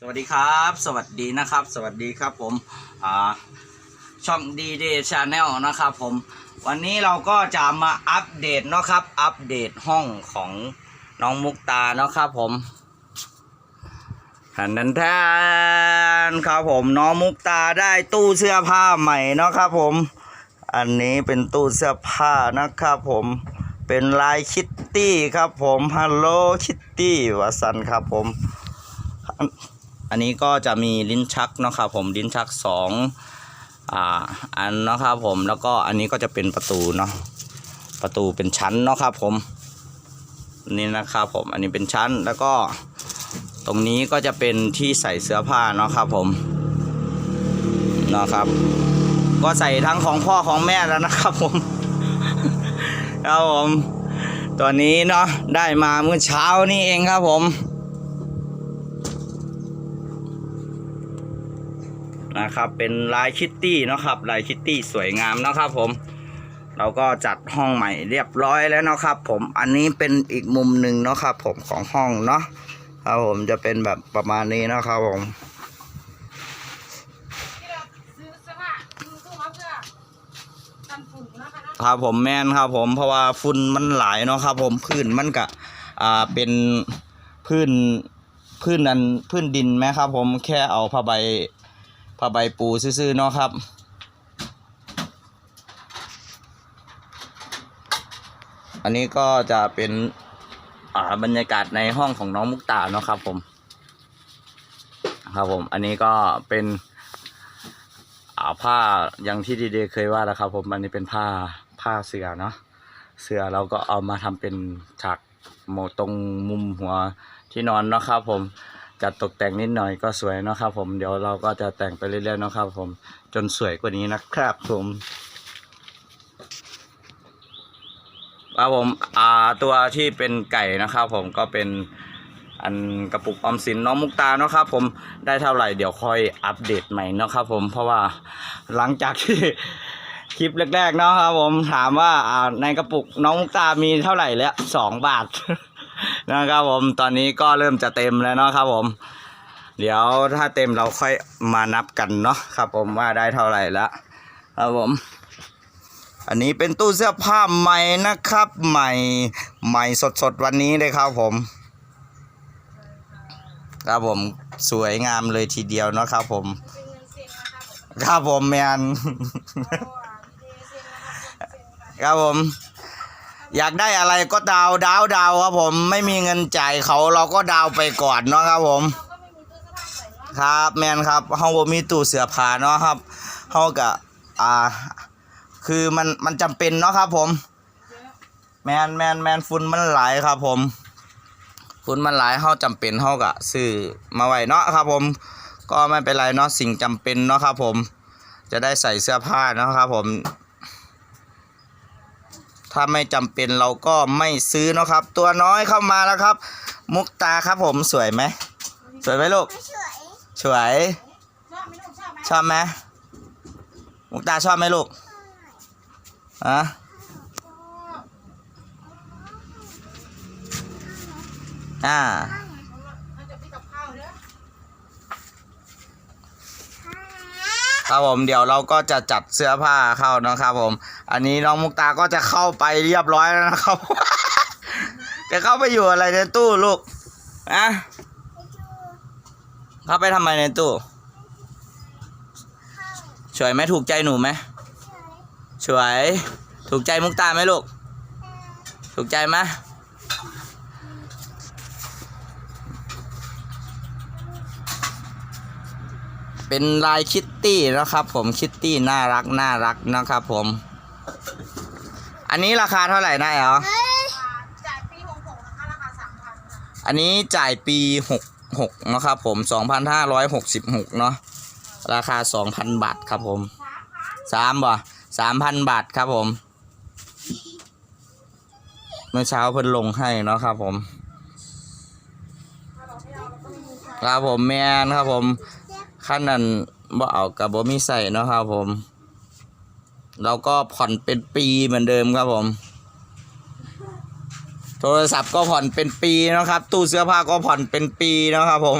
สวัสดีครับ สวัสดีนะครับ สวัสดีครับผมอ่าช่องดีเดย์ชาแนลนะครับผมวันนี้เราก็จะมาอัปเดตเนาะครับ อัปเดตห้องของน้องมุกตาเนาะครับผมทันทันแทนครับผมน้องมุกตาได้ตู้เสื้อผ้าใหม่เนาะครับผม อันนี้เป็นตู้เสื้อผ้านะครับผมเป็นลายคิตตี้ครับผมฮัลโหลคิตตี้วสันครับผม อันนี้ก็จะมีลิ้นชักเนาะครับผมลิ้นชักสองอ่าอันนะครับผมแล้วก็อันนี้ก็จะเป็นประตูเนาะประตูเป็นชั้นเนาะครับผมนี่นะครับผมอันนี้เป็นชั้นแล้วก็ตรงนี้ก็จะเป็นที่ใส่เสื้อผ้าเนาะครับผมเนาะครับ ก็ใส่ทั้งของพ่อของแม่แล้วนะครับผมครับผมตัวนี้เนาะได้มาเมื่อเช้านี่เองครับผม นะครับ เป็นลายคิตตี้เนาะครับลายคิตตี้สวยงามนะครับผม เราก็จัดห้องใหม่เรียบร้อยแล้วเนาะครับ ผมอันนี้เป็นอีกมุมหนึ่งเนาะครับผมของห้องเนาะครับผมจะเป็นแบบประมาณนี้เนาะครับผมครับผมแม่นครับผมเพราะว่าฝุ่นมันหลายเนาะครับผมพื้นมันกะอ่าเป็นพื้นพื้นนั้นพื้นดินไหมครับผมแค่เอาผ้าใบ ผ้าใบปูซื่อๆเนาะครับ อันนี้ก็จะเป็นอ่าบรรยากาศในห้องของน้องมุกตาเนาะครับผมครับผม อันนี้ก็เป็นอ่าผ้าอย่างที่ดีเดย์เคยว่าแล้วครับ ผมอันนี้เป็นผ้าผ้าเสือเนาะเสือเราก็เอามาทำเป็นฉากโมตรงมุมหัวที่นอนเนาะครับผม จัดตกแต่งนิดหน่อยก็สวยเนาะครับผมเดี๋ยวเราก็จะแต่งไปเรื่อยๆเนาะครับผมจนสวยกว่านี้นะครับผมครับผมอ่าตัวที่เป็นไก่นะครับผมก็เป็นอันกระปุกออมสินน้องมุกตาเนาะครับผมได้เท่าไหร่เดี๋ยวค่อยอัปเดตใหม่เนาะครับผมเพราะว่าหลังจากที่คลิปแรกๆเนาะครับผมถามว่าอ่าในกระปุกน้องมุกตามีเท่าไหร่แล้วสองบาท นะครับผมตอนนี้ก็เริ่มจะเต็มแล้วเนาะครับผม เดี๋ยวถ้าเต็มเราค่อยมานับกันเนาะครับ ผมว่าได้เท่าไหร่แล้วครับผม อันนี้เป็นตู้เสื้อผ้าใหม่นะครับ ใหม่ใหม่สดๆวันนี้เลยครับผมครับผมสวยงามเลยทีเดียวเนาะครับผมครับผมแมนครับผม อยากได้อะไรก็ดาวดาวดาวครับผมไม่มีเงินจ่ายเขาเราก็ดาวไปก่อนเนาะครับผมครับแมนครับเฮาบ่มีตู้เสื้อผ้าเนาะครับเฮากะอ่า คือมันมันจำเป็นเนาะครับ ผม แมนแมนแมนฝุ่นมันหลายครับ ผมฝุ่นมันหลายเฮาจำเป็นเฮากะซื้อมาไว้เนาะครับ ผม ก็ไม่เป็นไรเนาะสิ่งจำเป็นเนาะครับ ผม จะได้ใส่เสื้อผ้าเนาะครับ ผม ถ้าไม่จำเป็นเราก็ไม่ซื้อนะครับ ตัวน้อยเข้ามาแล้วครับ มุกตาครับผมสวยไหมสวยไหมลูกสวยชอบไหมชอบไหมมุกตาชอบไหมลูกอะอ่าครับผมเดี๋ยวเราก็จะจัดเสื้อผ้าเข้านะครับผม อันนี้น้องมุกตาก็จะเข้าไปเรียบร้อยแล้วนะครับ จะเข้าไปอยู่อะไรในตู้ลูกอะเข้าไปทำไมในตู้สวยไหมถูกใจหนูไหมสวยถูกใจมุกตาไหมลูก ถูกใจไหมเป็นลายคิตตี้นะครับผมคิตตี้น่ารักน่ารักนะครับผม อันนี้ราคาเท่าไหร่นะแอลอ่าจ่ายปีหกหกนะคะราคาสามพันค่ะอันนี้จ่ายปีหกหกนะครับผมสองพันห้าร้อยหกสิบหกเนาะราคาสองพันบาทครับผมสามพันสามบ่สามพันบาทครับผม เมื่อเช้าเพิ่นลงให้เนาะครับผมถ้าเราไม่เอาเราก็ไม่มีใครครับผมแมนครับผมขั้นนั้นบ่เอากับบ่มีใส่เนาะครับผม เราก็ผ่อนเป็นปีเหมือนเดิมครับผม โทรศัพท์ก็ผ่อนเป็นปีนะครับ ตู้เสื้อผ้าก็ผ่อนเป็นปีนะครับ ผม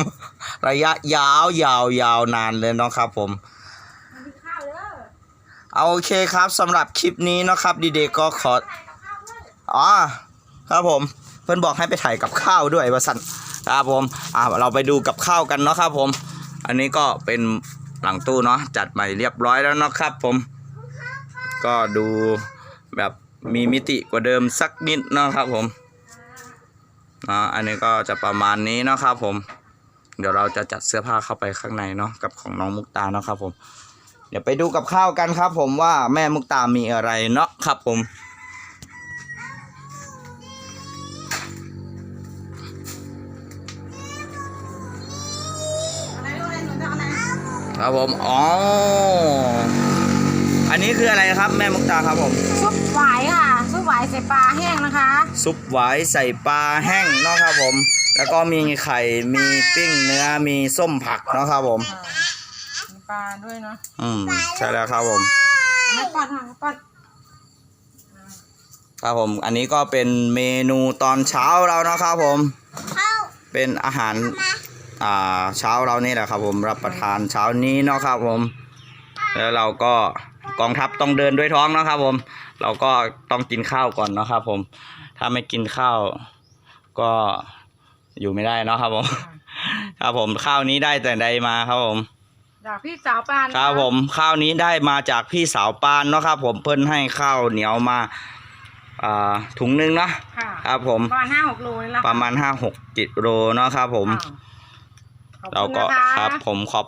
ระยะยาวยาวยาวนานเลยเนาะครับ ผมเอาโอเคครับสำหรับคลิปนี้นะครับดีเดก็ขอใส่กับข้าวด้วยอ๋อครับผม เพื่อนบอกให้ไปถ่ายกับข้าวด้วยวะสันครับผมอ่าเราไปดูกับข้าวกันเนาะครับผม อันนี้ก็เป็นหลังตู้เนาะจัดใหม่เรียบร้อยแล้วเนาะครับผม ก็ดูแบบมีมิติกว่าเดิมสักนิดเนาะครับผมนาะอันนี้ก็จะประมาณนี้เนาะครับผม เดี๋ยวเราจะจัดเสื้อผ้าเข้าไปข้างในเนาะกับของน้องมุกตาเนาะครับผม เดี๋ยวไปดูกับข้าวกันครับ ผมว่าแม่มุกตามีอะไรเนาะครับผมครับผม อ๋อ อันนี้คืออะไรครับแม่มุกตาครับผม ซุปหวายค่ะ ซุปหวายใส่ปลาแห้งนะคะ ซุปหวายใส่ปลาแห้งเนาะครับผม แล้วก็มีไข่ มีปิ้งเนื้อ มีส้มผักเนาะครับผม มีปลาด้วยเนาะ อืมใช่แล้วครับผมไม่ป้อนค่ะป้อนครับผม อันนี้ก็เป็นเมนูตอนเช้าเราเนาะครับผม เป็นอาหาร อ่า เช้าเรานี่แหละครับผม รับประทานเช้านี้เนาะครับผม แล้วเราก็ กองทัพต้องเดินด้วยท้องเนาะครับผม เราก็ต้องกินข้าวก่อนเนาะครับผม ถ้าไม่กินข้าวก็อยู่ไม่ได้เนาะครับผม ครับผมข้าวนี้ได้แต่ใดมาครับผม จากพี่สาวปานครับผมข้าวนี้ได้มาจากพี่สาวปานเนาะครับ ผมเพิ่นให้ข้าวเหนียวมาอ่าถุงหนึงเนาะค่ะครับผม ประมาณห้าหกโลนี่แหละประมาณห้าหกกิโลเนาะครับผมขอบ เราคุณก็นะคะครับผมขอบ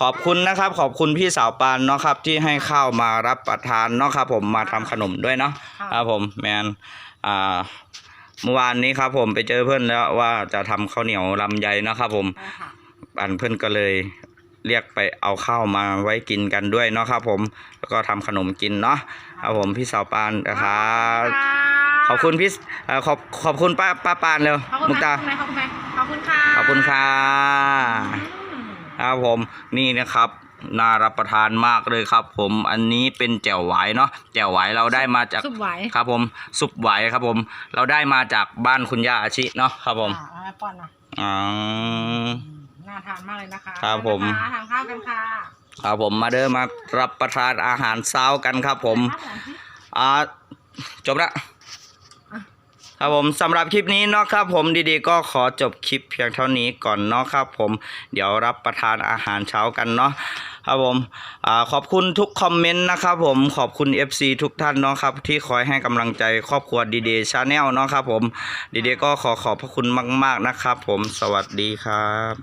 ขอบคุณนะครับ ขอบคุณพี่สาวปานเนาะครับ ที่ให้ข้าวมารับประทานเนาะครับ ผมมาทำขนมด้วยเนาะค่ะครับผมแมนอ่าเมื่อวานนี้ครับผมไปเจอเพื่อนแล้วว่าจะทำข้าวเหนียวลำไยเนาะครับผมได้ค่ะอันเพื่อนก็เลยเรียกไปเอาข้าวมาไว้กินกันด้วยเนาะครับผมแล้วก็ทำขนมกินเนาะครับผมพี่สาวปานนะครับขอบคุณพี่เอ่อขอบขอบคุณป้าป้าปานเร็วขอบคุณมุกตา ค่ะขอบคุณค่ะขอบคุณค่ะอืมครับผมนี่นะครับน่ารับประทานมากเลยครับ ผมอันนี้เป็นแจ่วหวายเนาะแจ่วหวายเราได้มาจากซุปหวายครับผมซุปหวายครับผม เราได้มาจากบ้านคุณย่าอาชิเนาะครับผมอ่าเอาไปป้อนนะอ๋อน่าทานมากเลยนะคะครับผมนะคะทานข้าวกันค่ะครับผมมาเด้อมารับประทานอาหารเช้ากันครับผมครับผมอ่าจบละ ครับผมสำหรับคลิปนี้เนาะครับผมดีๆก็ขอจบคลิปเพียงเท่านี้ก่อนเนาะครับผมเดี๋ยวรับประทานอาหารเช้ากันเนาะครับผมอขอบคุณทุกคอมเมนต์นะครับผมขอบคุณ FC ทุกท่านเนาะครับที่คอยให้กำลังใจครอบครัวดีๆชาแนลเนาะครับผมดีๆก็ขอขอบพระคุณมาก ๆนะครับผมสวัสดีครับ